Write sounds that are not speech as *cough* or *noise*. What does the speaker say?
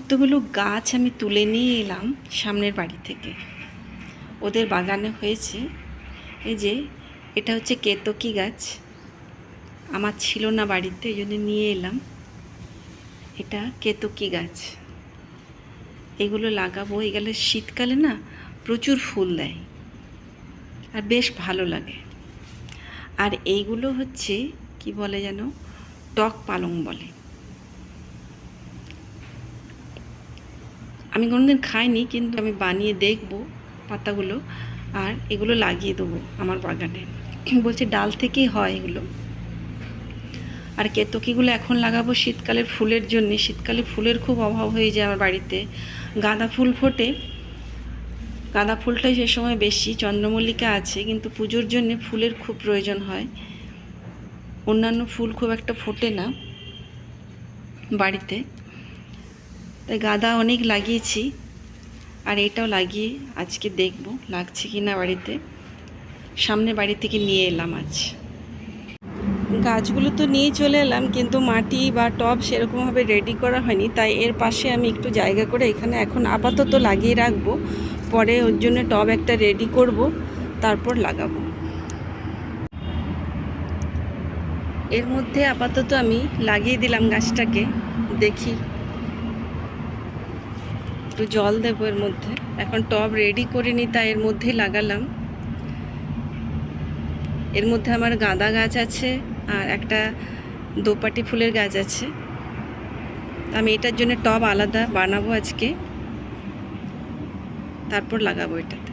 কতগুলো গাছ আমি তুলে নিয়ে এলাম সামনের বাড়ি থেকে। ওদের বাগানে হয়েছে এই যে, এটা হচ্ছে কেতকী গাছ। আমার ছিল না বাড়িতে, এই জন্য নিয়ে এলাম। এটা কেতকী গাছ। এগুলো লাগাবো এগুলো শীতকালে না প্রচুর ফুল দেয়। আর বেশ ভালো লাগে। আর এইগুলো হচ্ছে, কি বলে যেন, টক পালং বলে। আমি কোনোদিন খাইনি, কিন্তু আমি বানিয়ে দেখব পাতাগুলো আর এগুলো লাগিয়ে দেবো আমার বাগানে। *clears throat* বলছে ডাল থেকেই হয় এগুলো। আর কেতকিগুলো এখন লাগাবো শীতকালের ফুলের জন্য। শীতকালে ফুলের খুব অভাব হয়ে যায় আমার বাড়িতে। গাঁদা ফুল ফোটে। গাঁদা ফুলটাই সে সময় বেশি, চন্দ্রমল্লিকা আছে, কিন্তু পুজোর জন্য ফুলের খুব প্রয়োজন হয়। অন্যান্য ফুল খুব একটা ফোটে না বাড়িতে। তাই গাঁদা অনেক লাগিয়েছি। আর এটাও লাগিয়ে আজকে দেখব, লাগছে কি না বাড়িতে। সামনে বাড়ি থেকে নিয়ে এলাম আজ। গাছগুলো তো নিয়ে চলে এলাম, কিন্তু মাটি বা টব সেরকমভাবে রেডি করা হয়নি। তাই এর পাশে আমি একটু জায়গা করে এখানে এখন আপাতত লাগিয়ে রাখব। পরে ওর জন্য টব একটা রেডি করব, তারপর লাগাবো। এর মধ্যে আপাতত আমি লাগিয়ে দিলাম গাছটাকে, দেখি একটু জল দেবো এর মধ্যে। এখন টব রেডি করে নি তাই এর মধ্যেই লাগালাম। এর মধ্যে আমার গাঁদা গাছ আছে আর একটা দোপাটি ফুলের গাছ আছে। আমি এটার জন্য টব আলাদা বানাবো আজকে। তারপর লাগাবো এটাতে।